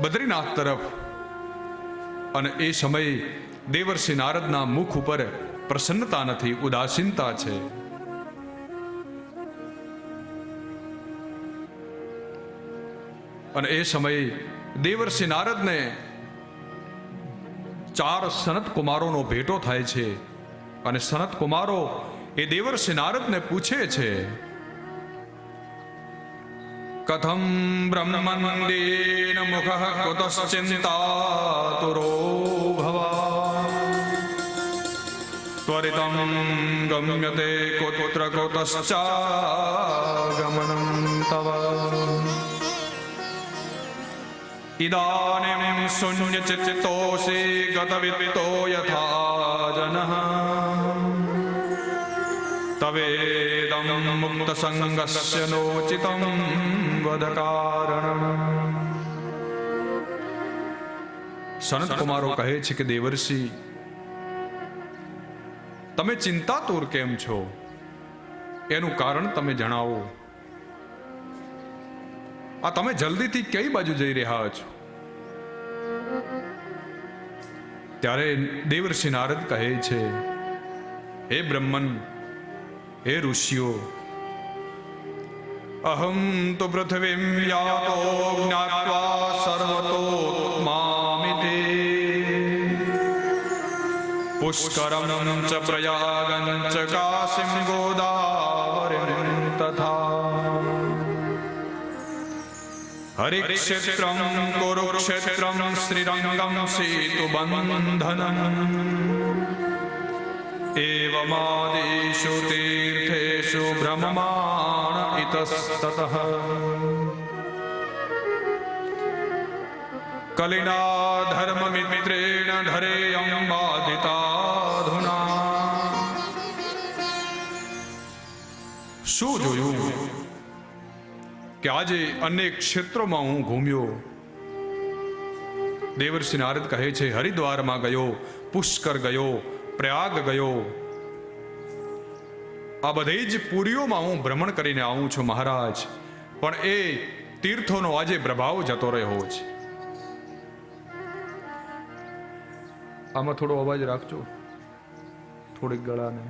બદ્રીનાથ તરફ. અને એ સમયે દેવર્ષિ નારદના મુખ ઉપર પ્રસન્નતા નથી, ઉદાસીનતા છે. અને એ સમયે દેવર્ષિ નારદને ચાર સનત કુમારોનો ભેટો થાય છે. અને સનત કુમારો એ દેવર્ષિ નારદને પૂછે છે કથમ બ્રહ્મંદેન મુખ કુતશ્ચિંતાતુરો ભવા ત્વરિતમ ગમ્યતે કુત્ર કુતશ્ચાગમનમ તવ ઇદાનીમ શૂન્યચિત્તોષી ગતવિત્તો યથા જનઃ તવેદમ મુક્ત સંગસ્ય નોચિતમ વદ કારણમ સનત કુમારો કહે છે કે દેવર્ષિ તમે ચિંતાતુર કેમ છો એનું કારણ તમે જણાવો આ તમે જલ્દીથી કઈ બાજુ જઈ રહ્યા છો ત્યારે દેવર્ષિ નારદ કહે છે હે બ્રહ્મન હે ઋષિઓ અહમ તો પૃથ્વીમ યાતો જ્ઞાત્વા સર્વતો મામિતે પુષ્કરમ ચ પ્રયાગં ચ કાશીમ ગોદાવરીમ તથા. હરિક્ષેત્રમ કુરુક્ષેત્રમ શ્રીરંગમ સેતુબંધનમ એવમાદેશો તીર્થેષુ ભ્રમમાણ कलिना धर्ममित्रेण धरेयं बाधिताधुना। શું જોયું કે આજે અનેક ક્ષેત્રોમાં હું ઘૂમ્યો દેવર્ષિ નારદ કહે છે હરિદ્વારમાં ગયો પુષ્કર ગયો પ્રયાગ ગયો આ બધી જ પુરીઓમાં હું ભ્રમણ કરીને આવું છું મહારાજ. પણ એ તીર્થોનો આજે પ્રભાવ જતો રહ્યો છે. આમાં થોડો અવાજ રાખજો. થોડીક ગળાને.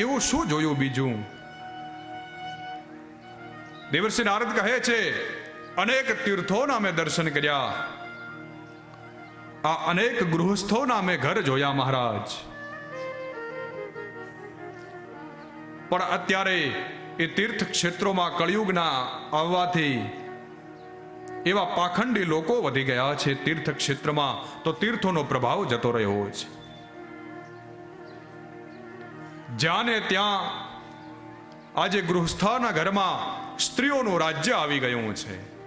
એવું શું જોયું બીજું? દેવર્ષિ નારદ કહે છે, અનેક તીર્થોના મેં દર્શન કર્યા. આ અનેક ગૃહસ્થોના મેં ઘર જોયા મહારાજ. પણ અત્યારે એ તીર્થ ક્ષેત્રોમાં કળિયુગના આવવાથી એવા પાખંડી લોકો વધી ગયા છે તીર્થ ક્ષેત્રમાં તો તીર્થોનો પ્રભાવ જતો રહ્યો છે. જ્યાં ને ત્યાં આજે ગૃહસ્થાના ઘરમાં સ્ત્રીઓનું રાજ્ય આવી ગયું છે.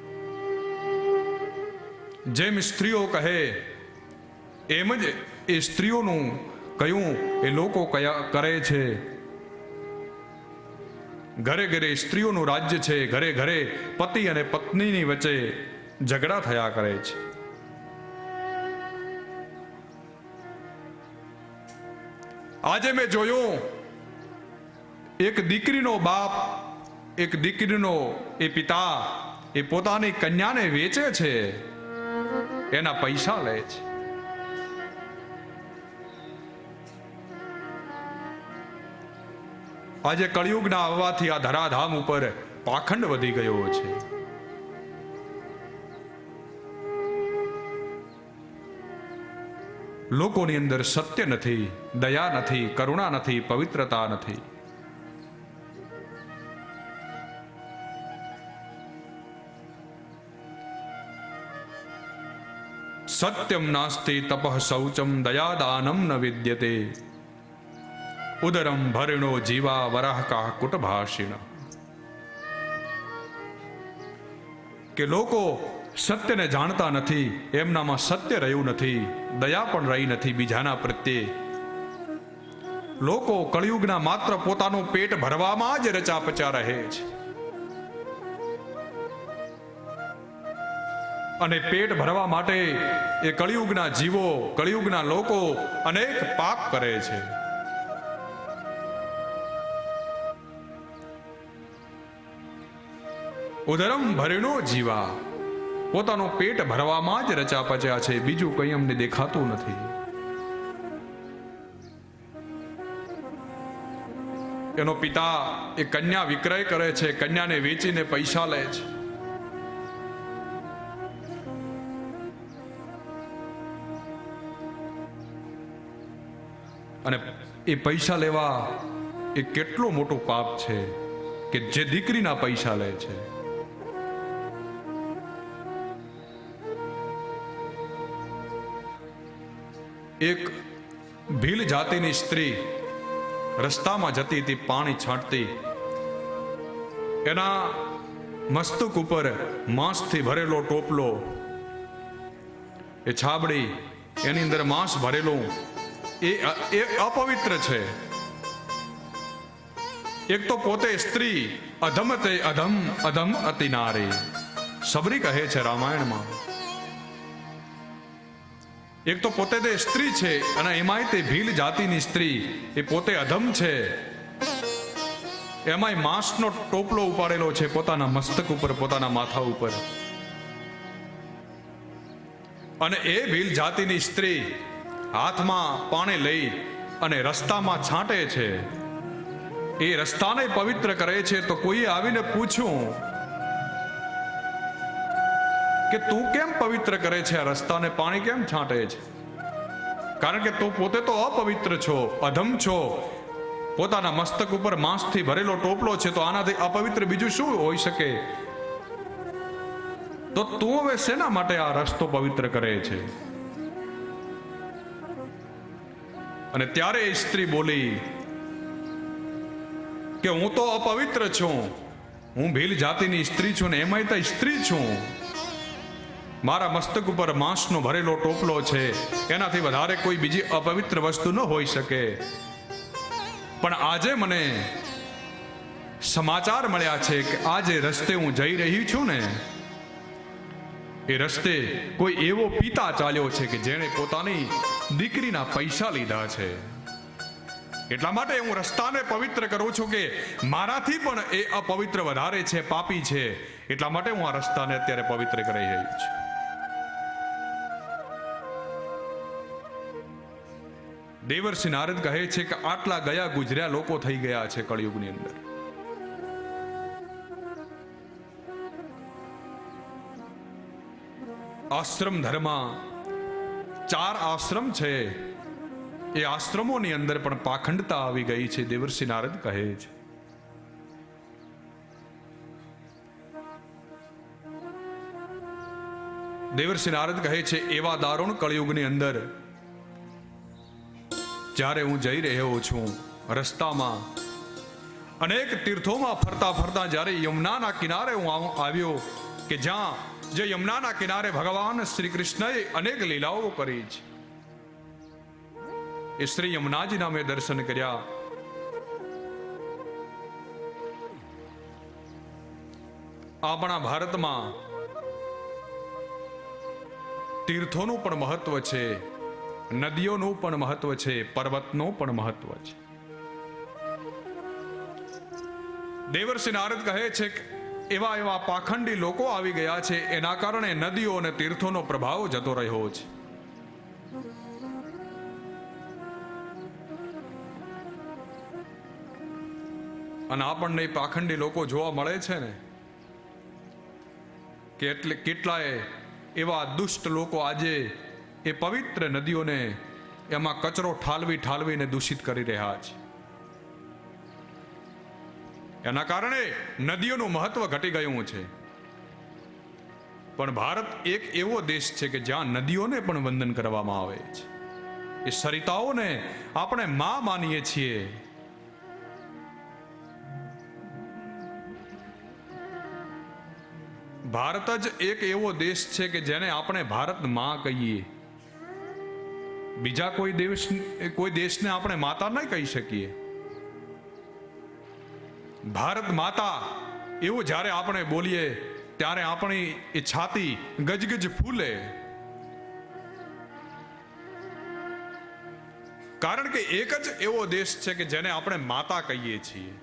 જેમ સ્ત્રીઓ કહે એમ જ એ સ્ત્રીઓનું કયું, એ લોકો કયા કરે છે? ઘરે ઘરે સ્ત્રીઓનું રાજ્ય છે, ઘરે ઘરે પતિ અને પત્નીની વચ્ચે ઝઘડા થયા કરે છે. આજે મેં જોયું, એક દીકરીનો બાપ, એક દીકરીનો એ પિતા એ પોતાની કન્યાને વેચે છે, એના પૈસા લે છે. આજે કળિયુગના આવવાથી આ ધરાધામ ઉપર પાખંડ વધી ગયો છે. લોકોની અંદર સત્ય નથી, દયા નથી, કરુણા નથી, પવિત્રતા નથી. સત્યમ નાસ્તિ તપઃ શૌચમ દયાદાનમ ન વિદ્યતે. ઉદરમ ભરિણો જીવા વરાહકા કુટભાષિણ કે લોકો સત્યને જાણતા નથી એમનામાં સત્ય રહ્યું નથી દયા પણ રહી નથી બીજાના પ્રત્યે લોકો કળિયુગના માત્ર પોતાનું પેટ ભરવામાં જ રચાપચા રહે છે અને પેટ ભરવા માટે એ કળિયુગના જીવો કળિયુગના લોકો અનેક પાપ કરે છે ઉદરમ ભરેણો જીવા. પોતાનું પેટ ભરવામાં જ રચા પચ્યા છે. બીજું કંઈ અમને દેખાતું નથી. એનો પિતા એ કન્યા વિક્રય કરે છે. કન્યાને વેચીને પૈસા લે છે. અને એ પૈસા લેવા એ કેટલો મોટો પાપ છે કે જે દીકરીના પૈસા લે છે. એક ભીલ જાતિની સ્ત્રી રસ્તામાં જતી હતી, પાણી છાંટતી. એના મસ્તક ઉપર માંસથી ભરેલો ટોપલો. એ છાબડી, એની અંદર માંસ ભરેલું. એ એ અપવિત્ર છે. એક તો પોતે સ્ત્રી, અધમ તે અધમ અધમ અતિનારી. સબરી કહે છે રામાયણમાં એક તો પોતે તે સ્ત્રી છે અને એમાંય તે ભીલ જાતિની સ્ત્રી. એ પોતે અધમ છે. એમાંય માંસનો ટોપલો ઉપાડેલો છે પોતાના મસ્તક ઉપર, પોતાના માથા ઉપર. અને એ ભીલ જાતિની સ્ત્રી હાથમાં પાણી લઈ અને રસ્તામાં છાંટે છે. એ રસ્તાને પવિત્ર કરે છે તો કોઈએ આવીને પૂછ્યું કે તું કેમ પવિત્ર કરે છે? આ રસ્તાને પાણી કેમ છાંટે છે? કારણ કે તું પોતે તો અપવિત્ર છો, અધમ છો. પોતાના મસ્તક ઉપર માંસથી ભરેલો ટોપલો છે, તો આનાથી અપવિત્ર બીજું શું હોઈ શકે? તો તું હવે શેના માટે આ રસ્તો પવિત્ર કરે છે? અને ત્યારે એ સ્ત્રી બોલી, કે હું તો અપવિત્ર છું. હું ભીલ જાતિની સ્ત્રી છું ને એમાંય તો સ્ત્રી છું. મારા મસ્તક ઉપર માંસનો ભરેલો ટોપલો છે. એનાથી વધારે કોઈ બીજી અપવિત્ર વસ્તુ ન હોઈ શકે. પણ આજે મને સમાચાર મળ્યા છે કે આજે રસ્તે હું જઈ રહી છું ને, એ રસ્તે કોઈ એવો પિતા ચાલ્યો છે કે જેણે પોતાની દીકરીના પૈસા લીધા છે. એટલા માટે હું રસ્તાને પવિત્ર કરું છું કે મારાથી પણ એ અપવિત્ર વધારે છે, પાપી છે. એટલા માટે હું આ રસ્તાને અત્યારે પવિત્ર કરી રહી છું. દેવર્ષિ નારદ કહે છે કે આટલા ગયા ગુજર્યા લોકો થઈ ગયા છે કળિયુગની અંદર. આશ્રમ ધર્મ ચાર આશ્રમ છે. એ આશ્રમોની અંદર પણ પાખંડતા આવી ગઈ છે, દેવર્ષિ નારદ કહે છે. દેવર્ષિ નારદ કહે છે, એવા દારૂણ કળિયુગની અંદર જ્યારે હું જઈ રહ્યો છું રસ્તામાં, અનેક તીર્થોમાં ફરતા ફરતા જ્યારે યમુનાના કિનારે હું આવ્યો કે જ્યાં, જે યમુનાના કિનારે ભગવાન શ્રી કૃષ્ણએ અનેક લીલાઓ કરી છે એ શ્રી યમુનાજીના મેં દર્શન કર્યા. આપણા ભારતમાં તીર્થોનું પણ મહત્વ છે. નદીઓનું પણ મહત્વ છે, પર્વતનું પણ મહત્વ છે. દેવર્ષિ નારદ કહે છે કે, એવા એવા પાખંડી લોકો આવી ગયા છે, એના કારણે નદીઓ અને તીર્થોનો પ્રભાવ જતો રહ્યો છે. અને આપણને પાખંડી લોકો જોવા મળે છે ને, કે એટલે કેટલાય એવા દુષ્ટ લોકો આજે એ પવિત્ર નદીઓને એમાં કચરો ઠાલવી ઠાલવીને દૂષિત કરી રહ્યા છે. એના કારણે નદીઓનું મહત્વ ઘટી ગયું છે. પણ ભારત એક એવો દેશ છે કે જ્યાં નદીઓને પણ વંદન કરવામાં આવે છે. એ સરિતાઓને આપણે માં માનીએ છીએ. ભારત જ એક એવો દેશ છે કે જેને આપણે ભારતમાં કહીએ. બીજા કોઈ દેશ કોઈ દેશને આપણે માતા નહીં કહી શકીએ. ભારત માતા, એવું જ્યારે આપણે બોલીએ, ત્યારે આપણી એ છાતી ગજગજ ફૂલે. કારણ કે એક જ એવો દેશ છે કે જેને આપણે માતા કહીએ છીએ.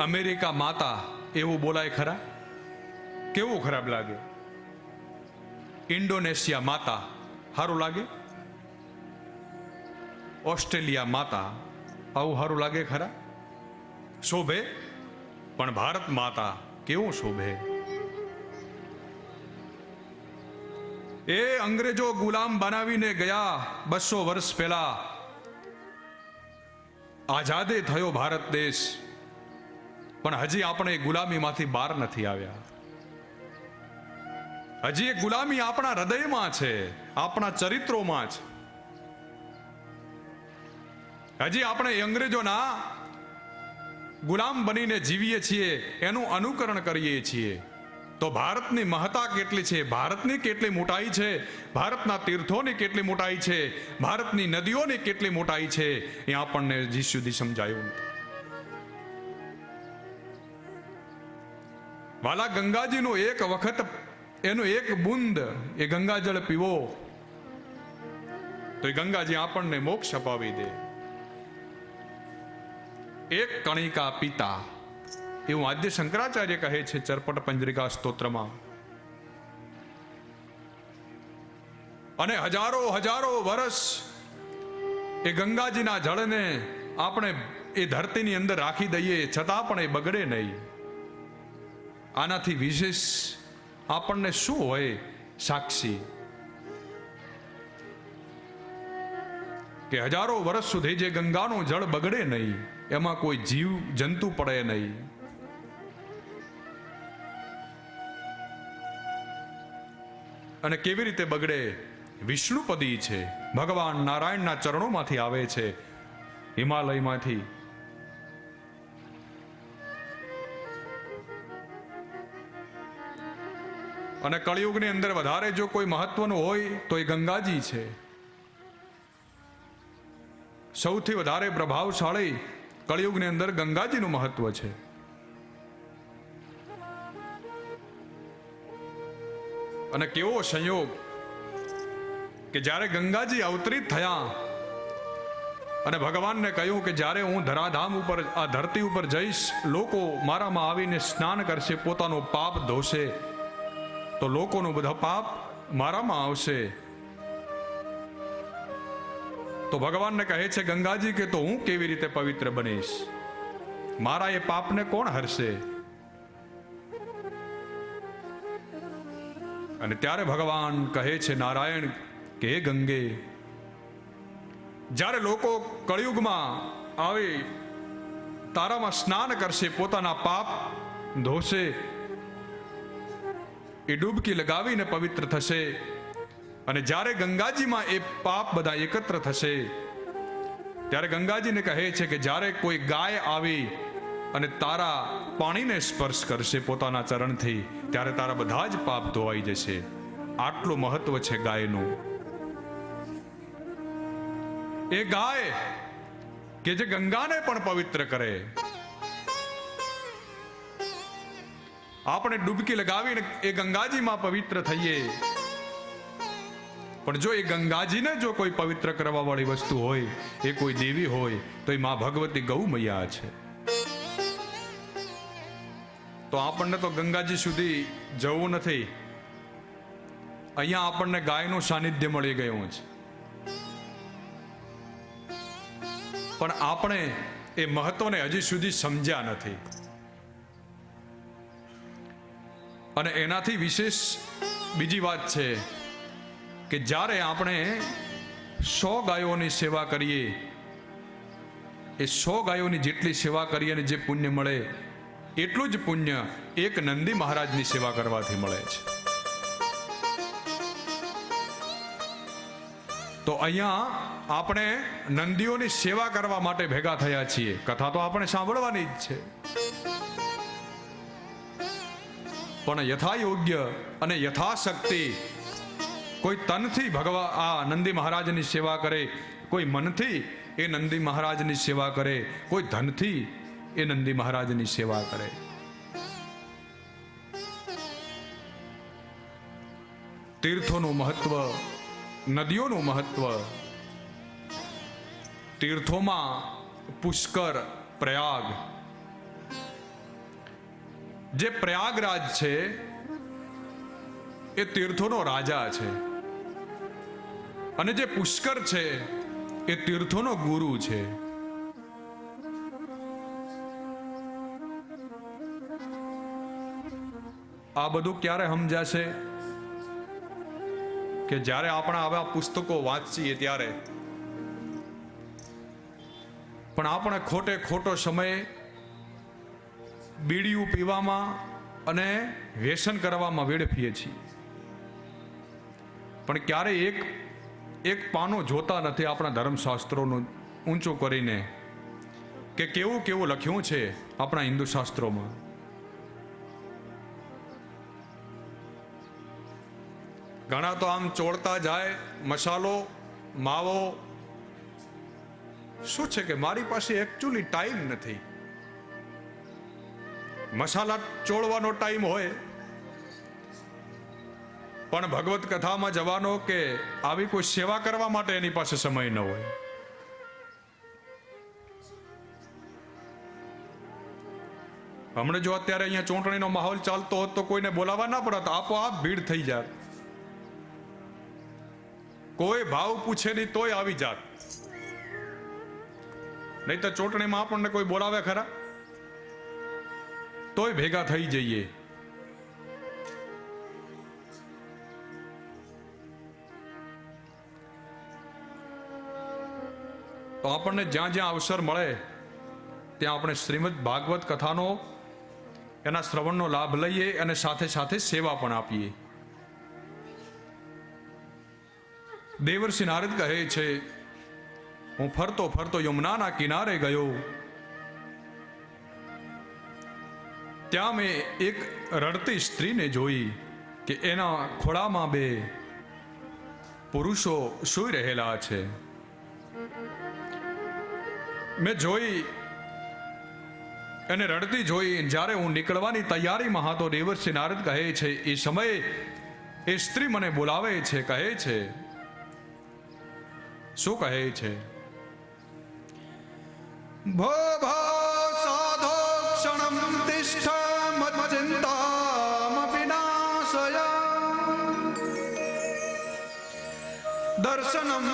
અમેરિકા માતા, એવું બોલાય ખરા? કેવું ખરાબ લાગે? ઇન્ડોનેશિયા માતા સારું લાગે? ઓસ્ટ્રેલિયા માતા, આવું સારું લાગે ખરા? શોભે? પણ ભારત માતા કેવું શોભે? એ અંગ્રેજો ગુલામ બનાવીને ગયા બસો વર્ષ પહેલા. આઝાદે થયો ભારત દેશ. પણ હજી આપણે ગુલામીમાંથી બહાર નથી આવ્યા. હજી એ ગુલામી આપણા હૃદયમાં છે, આપણા ચરિત્રોમાં છે. હજી આપણે અંગ્રેજોના ગુલામ બનીને જીવીએ છીએ, એનું અનુકરણ કરીએ છીએ. તો ભારતની મહત્તા કેટલી છે? ભારતની કેટલી મોટાઈ છે? ભારતના તીર્થોની કેટલી મોટાઈ છે? ભારતની નદીઓની કેટલી મોટાઈ છે? એ આપણને હજી સુધી સમજાયું વાલા ગંગાજીનું એક વખત એનું એક બુંદ એ ગંગાજળ પીવો. તો એ ગંગાજી આપણને મોક્ષ અપાવી દે. એક કણિકા પિતા એવું આદ્ય શંકરાચાર્ય કહે છે ચરપટ પંજરિકા સ્તોત્રમાં. અને હજારો હજારો વર્ષ એ ગંગાજીના જળને આપણે એ ધરતીની અંદર રાખી દઈએ છતાં પણ એ બગડે નહીં. આનાથી વિશેષ આપણને શું હોય સાક્ષી? કે હજારો વર્ષ સુધી જે ગંગાનું જળ બગડે નહીં, એમાં કોઈ જીવ, જંતુ પડે નહીં. અને કેવી રીતે બગડે? વિષ્ણુપદી છે. ભગવાન નારાયણના ચરણોમાંથી આવે છે. હિમાલયમાંથી. અને કળિયુગની અંદર વધારે જો કોઈ મહત્વનું હોય, તો એ ગંગાજી છે. સૌથી વધારે પ્રભાવશાળી કળિયુગની અંદર ગંગાજીનું મહત્વ છે. અને કેવો સંયોગ કે જ્યારે ગંગાજી અવતરિત થયા અને ભગવાનને કહ્યું કે જ્યારે હું ધરાધામ ઉપર, આ ધરતી ઉપર જઈશ, લોકો મારામાં આવીને સ્નાન કરશે, પોતાનો પાપ ધોશે. તો લોકોનું બધા પાપ મારામાં આવશે. તો ભગવાનને કહે છે, ગંગાજી, કે તો હું કેવી રીતે પવિત્ર બનીશ? મારા એ પાપને કોણ હરશે? અને ત્યારે ભગવાન કહે છે, નારાયણ, કે ગંગે, જ્યારે લોકો કળિયુગમાં આવે તારામાં સ્નાન કરશે, પોતાના પાપ ધોશે એ ડૂબકી લગાવીને પવિત્ર થશે. અને જ્યારે ગંગાજીમાં એ પાપ બધા એકત્ર થશે, ત્યારે ગંગાજીને કહે છે કે જ્યારે કોઈ ગાય આવી અને તારા પાણીને સ્પર્શ કરશે પોતાના ચરણથી, ત્યારે તારા બધા જ પાપ ધોવાઈ જશે. આટલું મહત્વ છે ગાયનું. એ ગાય કે જે ગંગાને પણ પવિત્ર કરે. આપણે ડૂબકી લગાવીને એ ગંગાજીમાં પવિત્ર થઈએ. પણ જો એ ગંગાજીને જો કોઈ પવિત્ર કરવા વાળી વસ્તુ હોય, એ કોઈ દેવી હોય, તો એ મા ભગવતી ગૌ મૈયા છે. તો આપણને તો ગંગાજી સુધી જવું નથી. અહીંયા આપણને ગાયનું સાનિધ્ય મળી ગયું છે. પણ આપણે એ મહત્વને હજી સુધી સમજ્યા નથી. અને એનાથી વિશેષ બીજી વાત છે કે જ્યારે આપણે સો ગાયોની સેવા કરીએ, એ સો ગાયોની જેટલી સેવા કરીએ અને જે પુણ્ય મળે, એટલું જ પુણ્ય એક નંદી મહારાજની સેવા કરવાથી મળે છે. તો અહીંયા આપણે નંદીઓની સેવા કરવા માટે ભેગા થયા છીએ. કથા તો આપણે સાંભળવાની જ છે. પણ યથા યોગ્ય અને યથાશક્તિ કોઈ તનથી ભગવા આ નંદી મહારાજની સેવા કરે, કોઈ મનથી એ નંદી મહારાજની સેવા કરે, કોઈ ધનથી એ નંદી મહારાજની સેવા કરે. તીર્થોનું મહત્વ, નદીઓનું મહત્વ, તીર્થોમાં પુષ્કર, પ્રયાગ જે પ્રયાગરાજ છે, એ તીર્થોનો રાજા છે. અને જે પુષ્કર છે, એ તીર્થોનો ગુરુ છે. આ બધું ક્યારે સમજાશે? કે જ્યારે આપણે આવા પુસ્તકો વાંચીએ ત્યારે. પણ આપણે ખોટે ખોટો સમય બીડીયું પીવામાં અને વ્યસન કરવામાં વેડફીએ છીએ. પણ ક્યારે એક એક પાનો જોતા નથી આપણા ધર્મશાસ્ત્રોનું ઊંચું કરીને કે કેવું કેવું લખ્યું છે આપણા હિન્દુ શાસ્ત્રોમાં. ઘણા તો આમ ચોળતા જાય, મસાલો, માવો. શું છે કે મારી પાસે એકચ્યુઅલી ટાઈમ નથી? મસાલા ચોળવાનો ટાઈમ હોય. પણ ભગવત કથામાં જવાનો કે આવી કોઈ સેવા કરવા માટે એની પાસે સમય ન હોય. હમણાં જો અત્યારે અહીંયા ચૂંટણીનો માહોલ ચાલતો હોત તો કોઈને બોલાવા ના પડત. આપોઆપ ભીડ થઈ જાત. કોઈ ભાવ પૂછે નહીં તોય આવી જાત. નહીં તો ચૂંટણીમાં આપણને કોઈ બોલાવે ખરા? તોય ભેગા થઈ જઈએ. તો આપણને જ્યાં જ્યાં અવસર મળે, ત્યાં આપણે શ્રીમદ ભાગવત કથાનો, એના શ્રવણનો લાભ લઈએ અને સાથે સાથે સેવા પણ આપીએ. દેવર્ષિ નારદ કહે છે, હું ફરતો ફરતો યમુનાના કિનારે ગયો. ત્યાં મેં એક રડતી સ્ત્રીને જોઈ કે એના ખોળામાં બે પુરુષો સૂઈ રહેલા છે. મેં જોઈ એને રડતી જોઈ જ્યારે હું નીકળવાની તૈયારીમાં હતો, દેવર્ષિ નારદ કહે છે, એ સમયે એ સ્ત્રી મને બોલાવે છે, કહે છે. શું કહે છે? ભો ભો ક્ષણમ તિષ્ઠ મજ્જિંતામપિ નાશય દર્શનમ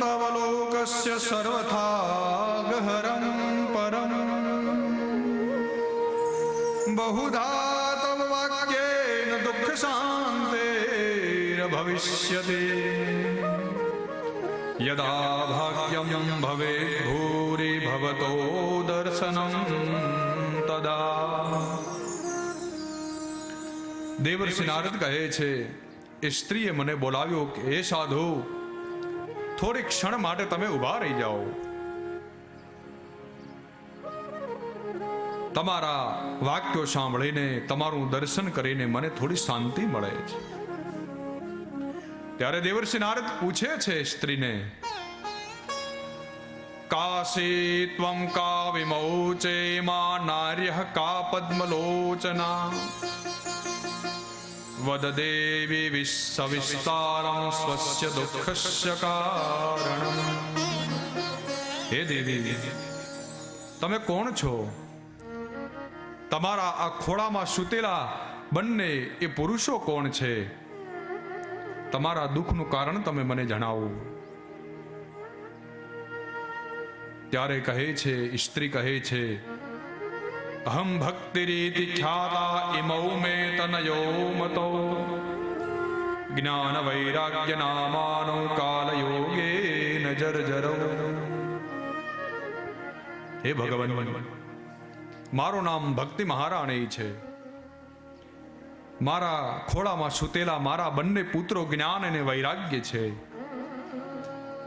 તવ લોકસ્ય સર્વથા ગહરમ પરમ બહુધા તવ વાક્યેન દુઃખ શાંતે ભવિષ્યતે યદા ભાગ્યમ ભવે ભૂરી ભવતો દર્શનમ તદા. દેવર્ષિ નારદ કહે છે, એ સ્ત્રીએ મને બોલાવ્યો કે એ સાધુ, થોડી ક્ષણ માટે તમે ઊભા રહી જાઓ. તમારા વાક્યો સાંભળીને, તમારું દર્શન કરીને મને થોડી શાંતિ મળે છે. ત્યારે દેવર્ષિ નારદ પૂછે છે સ્ત્રીને કાશી ત્વમ કા વિમૌચે માં નાર્ય કા પદ્મલોચના વદ દેવી વિશ્વવિસ્તારમ સ્વસ્ય દુઃખસ્ય કારણમ હે દેવી તમે કોણ છો? તમારા આ ખોળામાં સૂતેલા બંને એ પુરુષો કોણ છે? તમારા દુઃખનું કારણ તમે મને જણાવો. ત્યારે કહે છે સ્ત્રી કહે છે, અહમ ભક્તિ રીતિ ખ્યાતા ઇમૌ મે તનયો મતો. જ્ઞાન વૈરાગ્ય નામાનો કાલ યોગે નજર જરો હે ભગવાન, મારું નામ ભક્તિ મહારાણી છે. મારા ખોળામાં સૂતેલા મારા બંને પુત્રો જ્ઞાન અને વૈરાગ્ય છે.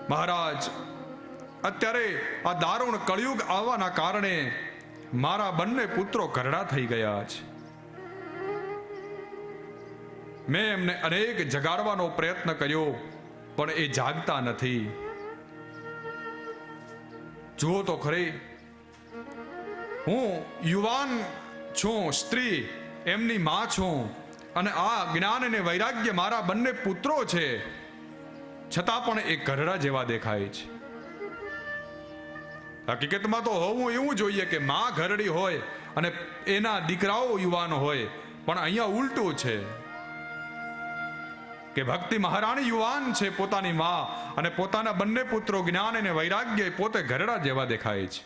મહારાજ અત્યારે આ દારૂણ કળિયુગ આવવાના કારણે મારા બંને પુત્રો ઘરડા થઈ ગયા છે. મેં એમને અનેક જગાડવાનો પ્રયત્ન કર્યો, પણ એ જાગતા નથી. જુઓ તો ખરી, હું યુવાન છું, સ્ત્રી, એમની માં છું, અને આ જ્ઞાન અને વૈરાગ્ય મારા બંને પુત્રો છે, છતાં પણ એ ઘરડા જેવા દેખાય છે. હકીકતમાં તો હોવું એવું જોઈએ કે માં ઘરડી હોય અને એના દીકરાઓ યુવાન હોય. પણ અહીંયા ઉલટું છે કે ભક્તિ મહારાણી યુવાન છે પોતાની માં અને પોતાના બંને પુત્રો જ્ઞાન અને વૈરાગ્ય પોતે ઘરડા જેવા દેખાય છે.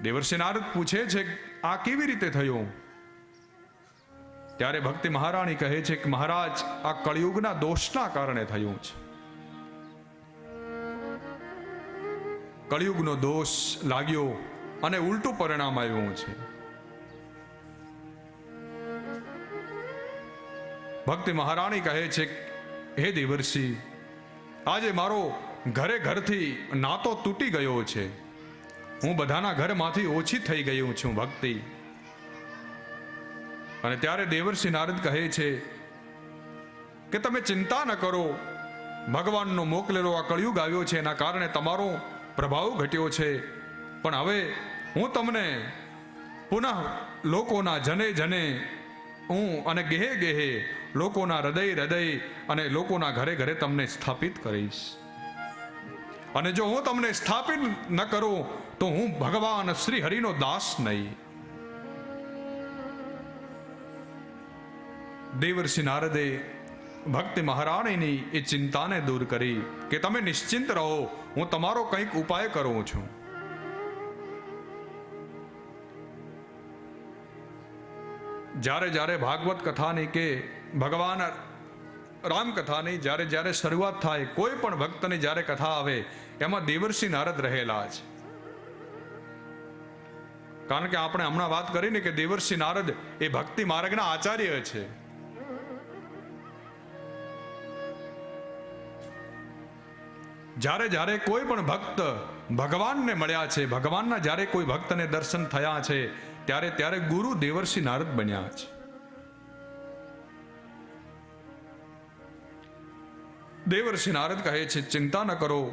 દેવર્ષિ નારદ પૂછે છે આ કેવી રીતે થયું? ત્યારે ભક્તિ મહારાણી કહે છે કે મહારાજ, આ કળિયુગના દોષના કારણે થયું છે. કળિયુગનો દોષ લાગ્યો અને ઉલટું પરિણામ આવ્યું છે. ભક્તિ મહારાણી કહે છે, હે દેવર્ષિ, આજે મારો ઘરે ઘરથી નાતો તૂટી ગયો છે. હું બધાના ઘરમાંથી ઓછી થઈ ગયું છું ભક્તિ. અને ત્યારે દેવર્ષિ નારદ કહે છે, કે તમે ચિંતા ન કરો. ભગવાનનો મોકલેલો આ કળિયુગ આવ્યો છે, એના કારણે તમારો પ્રભાવ ઘટ્યો છે. પણ હવે હું તમને પુનઃ લોકોના જને જને હું અને ગેહે ગેહે લોકોના હૃદય હૃદય અને લોકોના ઘરે ઘરે તમને સ્થાપિત કરીશ. અને જો હું તમને સ્થાપિત ન કરું, તો હું ભગવાન શ્રી હરિનો દાસ નહીં. દેવર્ષિ નારદે ભક્તિ મહારાણીની એ ચિંતાને દૂર કરી કે તમે નિશ્ચિંત રહો હું તમારો કંઈક ઉપાય કરું છું. જ્યારે જ્યારે ભાગવત કથાની કે ભગવાન રામ કથાની જ્યારે જ્યારે શરૂઆત થાય, કોઈ પણ ભક્તની જ્યારે કથા આવે, એમાં દેવર્ષિ નારદ રહેલા છે કારણ કે આપણે હમણાં વાત કરીને કે દેવર્ષિ નારદ એ ભક્તિ માર્ગના આચાર્ય છે. જ્યારે જ્યારે કોઈ પણ ભક્ત ભગવાનને મળ્યા છે, ભગવાનના જ્યારે કોઈ ભક્તને દર્શન થયા છે, ત્યારે ત્યારે ગુરુ દેવર્ષિ નારદ બન્યા છે. દેવર્ષિ નારદ કહે છે, ચિંતા ન કરો.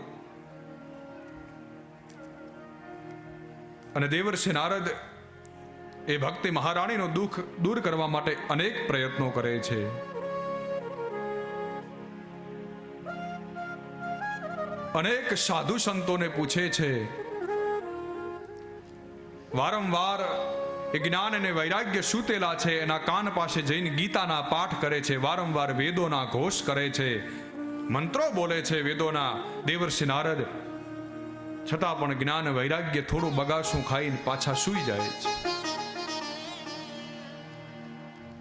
અને દેવર્ષિ નારદ એ ભક્તિ મહારાણીનું દુઃખ દૂર કરવા માટે અનેક પ્રયત્નો કરે છે. અનેક સાધુ સંતોને પૂછે છે, વારંવાર એ જ્ઞાન અને વૈરાગ્ય સૂતેલા છે, એના કાન પાસે જઈને ગીતાના પાઠ કરે છે, વારંવાર વેદોના ઘોષ કરે છે, મંત્રો બોલે છે વેદોના. દેવર્ષિ નારદ, છતાં પણ જ્ઞાન વૈરાગ્ય થોડું બગાસું ખાઈને પાછા સૂઈ જાય છે.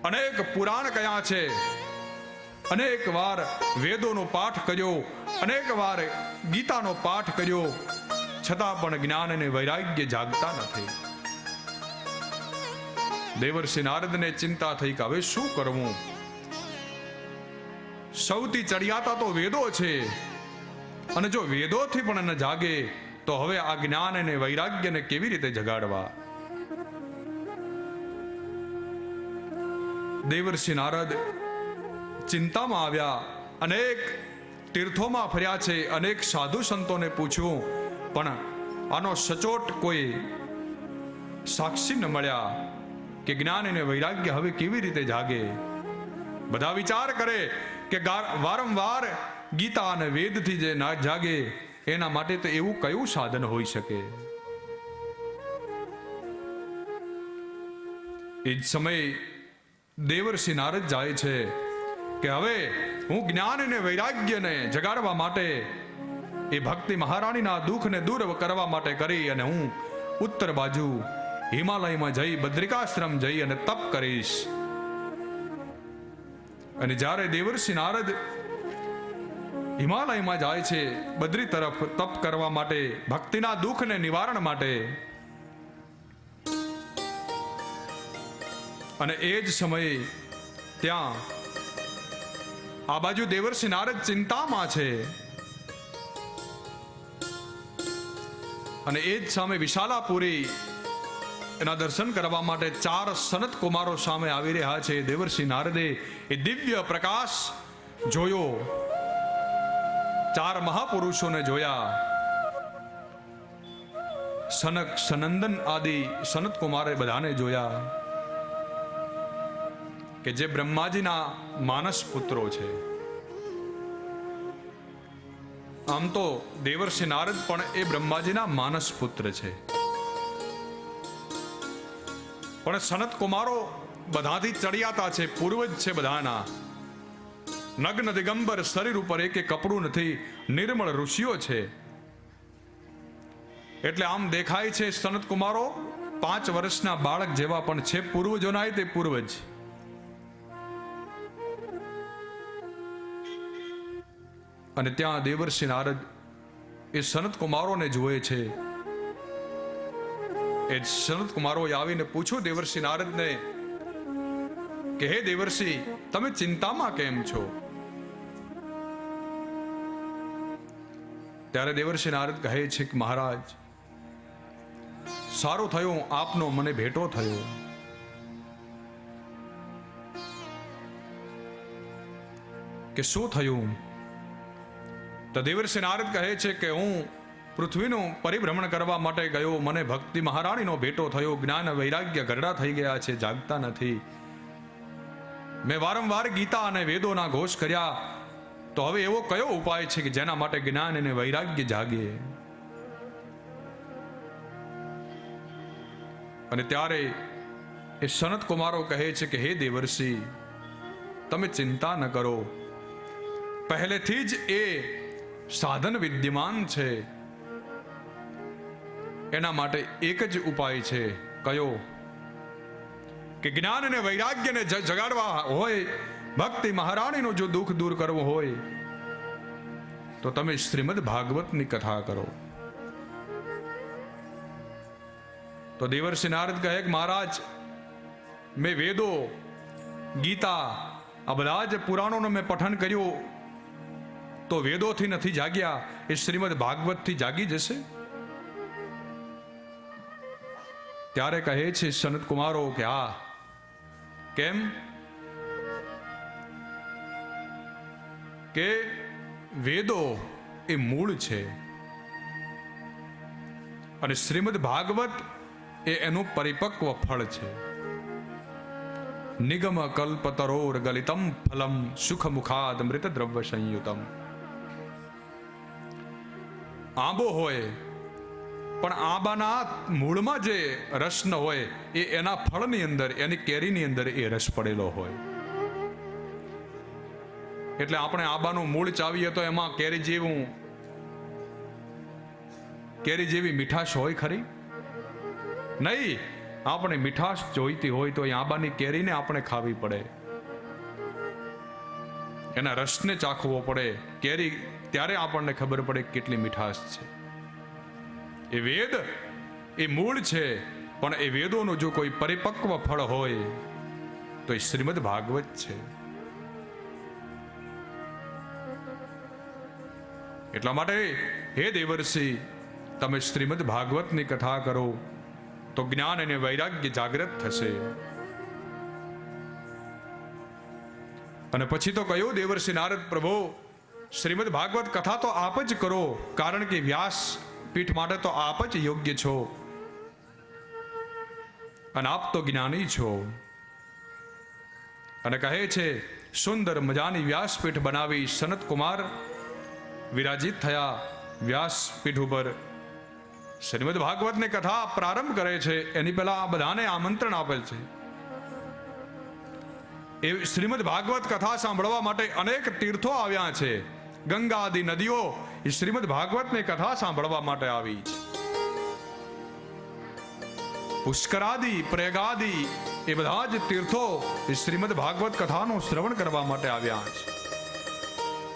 અનેક પુરાણ કયા છે? અનેક વાર વેદોનો પાઠ કર્યો, અનેક વાર ગીતાનો પાઠ કર્યો, છતાં પણ જ્ઞાન અને વૈરાગ્ય જાગતા નથી. દેવર્ષિ નારદને ચિંતા થઈ કે હવે શું કરવું? સૌથી ચડિયાતા તો વેદો છે. અને જો વેદોથી પણ ન જાગે, તો હવે આ જ્ઞાન અને વૈરાગ્યને કેવી રીતે જગાડવા? દેવર્ષિ નારદ ચિંતામાં આવ્યા, અનેક તીર્થોમાં ફર્યા છે, અનેક સાધુ સંતોને પૂછ્યું, પણ આનો સચોટ કોઈ સાક્ષી ન મળ્યા કે જ્ઞાન અને વૈરાગ્ય હવે કેવી રીતે જાગે? બધા વિચાર કરે કે વારંવાર ગીતા અને વેદથી જે ના જાગે, એના માટે તો એવું કયું સાધન હોઈ શકે? એ જ સમયે દેવર્ષિ નારદ જાય છે કે હવે હું જ્ઞાન અને વૈરાગ્યને જગાડવા માટે એ ભક્તિ મહારાણીના દુઃખને દૂર કરવા માટે કરી અને હું ઉત્તર બાજુ હિમાલયમાં જઈ, બદ્રિકાશ્રમ જઈ અને તપ કરીશ. અને જ્યારે દેવર્ષિ નારદ હિમાલયમાં જાય છે, બદ્રી તરફ તપ કરવા માટે, ભક્તિના દુઃખને નિવારણ માટે, અને એ જ સમયે ત્યાં આ બાજુ દેવર્ષિ નારદ ચિંતામાં છે. અને એ જ સામે વિશાલાપુરી એના દર્શન કરવા માટે ચાર સનત કુમારો સામે આવી રહ્યા છે. દેવર્ષિ નારદે એ દિવ્ય પ્રકાશ જોયો. ચાર મહાપુરુષોને જોયા. સનક, સનંદન આદિ સનત કુમારે બધાને જોયા. કે જે બ્રહ્માજીના માનસ પુત્રો છે. આમ તો દેવર્ષિ નારદ પણ એ બ્રહ્માજીના માનસ પુત્ર છે. પણ સનત કુમારો બધાથી ચડિયાતા છે, પૂર્વજ છે બધાના. નગ્ન દિગંબર શરીર ઉપર એક કપડું નથી, નિર્મળ ઋષિઓ છે. એટલે આમ દેખાય છે સનત કુમારો, પાંચ વર્ષના બાળક જેવા પણ છે પૂર્વજોના તે પૂર્વજ. અને ત્યાં દેવર્ષિ નારદ એ સનત કુમારોને જુએ છે. એ સનત કુમારોએ આવીને પૂછ્યું દેવર્ષિ નારદને કે, હે દેવર્ષિ, તમે ચિંતામાં કેમ છો? ત્યારે દેવર્ષિ નારદ કહે છે કે, મહારાજ, સારું થયું, આપનો મને ભેટો થયો. કે, શું થયું? તો દેવર્ષિ નારદ કહે છે કે હું પૃથ્વીનું પરિભ્રમણ કરવા માટે ગયો. મને ભક્તિ મહારાણીનો ભેટો થયો. જ્ઞાન વૈરાગ્ય ગરડા થઈ ગયા છે. જાગતા નથી. મેં વારંવાર ગીતા અને વેદોના ઘોષ કર્યા. તો હવે એવો કયો ઉપાય છે કે જેના માટે જ્ઞાન અને વૈરાગ્ય જાગે? અને ત્યારે એ સનત કુમારો કહે છે કે, હે દેવર્ષિ, તમે ચિંતા ન કરો. પહેલેથી જ એ સાધન વિદ્યમાન છે. એના માટે એક જ ઉપાય છે. કયો? કે જ્ઞાન અને વૈરાગ્યને જગાડવા હોય, ભક્તિ મહારાણીનું જો દુઃખ દૂર કરવું હોય, તો તમે શ્રીમદ ભાગવતની કથા કરો. તો દેવર્ષિ નારદ કહે કે, મહારાજ, મેં વેદો, ગીતા, આ બધા જ પુરાણોનું મેં પઠન કર્યું. તો વેદોથી નથી જાગ્યા, એ શ્રીમદ ભાગવતથી જાગી જશે? ત્યારે કહે છે સનત કુમારો કે આ, કેમ? કે વેદો એ મૂળ છે. અને શ્રીમદ ભાગવત એ એનું પરિપક્વ ફળ છે. નિગમ કલ્પતરોર ગલિતમ ફલમ સુખ મુખાદ મૃત દ્રવ્ય સંયુતમ આંબો હોય, પણ આંબાના મૂળમાં જે રસ ન હોય, એ એના ફળની અંદર, એની કેરીની અંદર એ રસ પડેલો હોય. એટલે આપણે આંબાનું મૂળ ચાવીએ તો એમાં કેરી જેવું, કેરી જેવી મીઠાશ હોય ખરી? નહીં, આપણે મીઠાશ જોઈતી હોય તો એ આંબાની કેરીને આપણે ખાવી પડે. એના રસને ચાખવો પડે. કેરી ત્યારે આપણને ખબર પડે કેટલી મીઠાશ છે. એ વેદ એ મૂળ છે, પણ એ વેદોનું જો કોઈ પરિપક્વ ફળ હોય, તો એ શ્રીમદ ભાગવત છે. એટલા માટે હે દેવર્ષિ, તમે શ્રીમદ ભાગવતની કથા કરો, તો જ્ઞાન અને વૈરાગ્ય જાગૃત થશે. અને પછી તો કયો દેવર્ષિ, નારદ પ્રભુ શ્રીમદ ભાગવત કથા તો આપ જ કરો, કારણ કે વ્યાસ પીઠ માટે તો આપ જ યોગ્ય છો. અને આપ તો જ્ઞાની છો. અને કહે છે, સુંદર મજાની વ્યાસપીઠ બનાવી સનત કુમાર વિરાજિત થયા વ્યાસપીઠ ઉપર. શ્રીમદ ભાગવતની કથા પ્રારંભ કરે છે, એની પહેલા આ બધાને આમંત્રણ આપે છે. એ શ્રીમદ ભાગવત કથા સાંભળવા માટે અનેક તીર્થો આવ્યા છે. ગંગા આદિ નદીઓ એ શ્રીમદ ભાગવતની કથા સાંભળવા માટે આવી છે. પુષ્કરાદિ, પ્રેગાદી એ બધા જ તીર્થો એ શ્રીમદ ભાગવત કથાનું શ્રવણ કરવા માટે આવ્યા છે.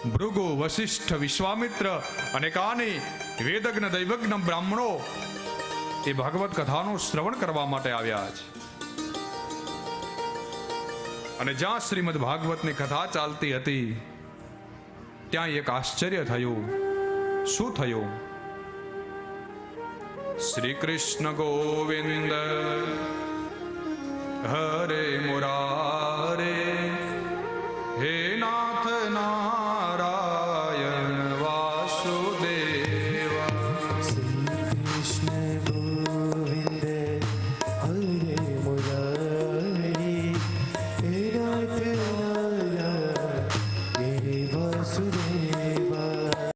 ભૃગુ, વશિષ્ઠ, વિશ્વામિત્ર અને કાની, વેદજ્ઞ, દૈવજ્ઞ, બ્રાહ્મણો એ ભાગવત કથાનું શ્રવણ કરવા માટે આવ્યા છે. અને જ્યાં શ્રીમદ ભાગવતની કથા ચાલતી હતી ત્યાં એક આશ્ચર્ય થયું. શું થયું? શ્રી કૃષ્ણ ગોવિંદ હરે મુરારે હે ના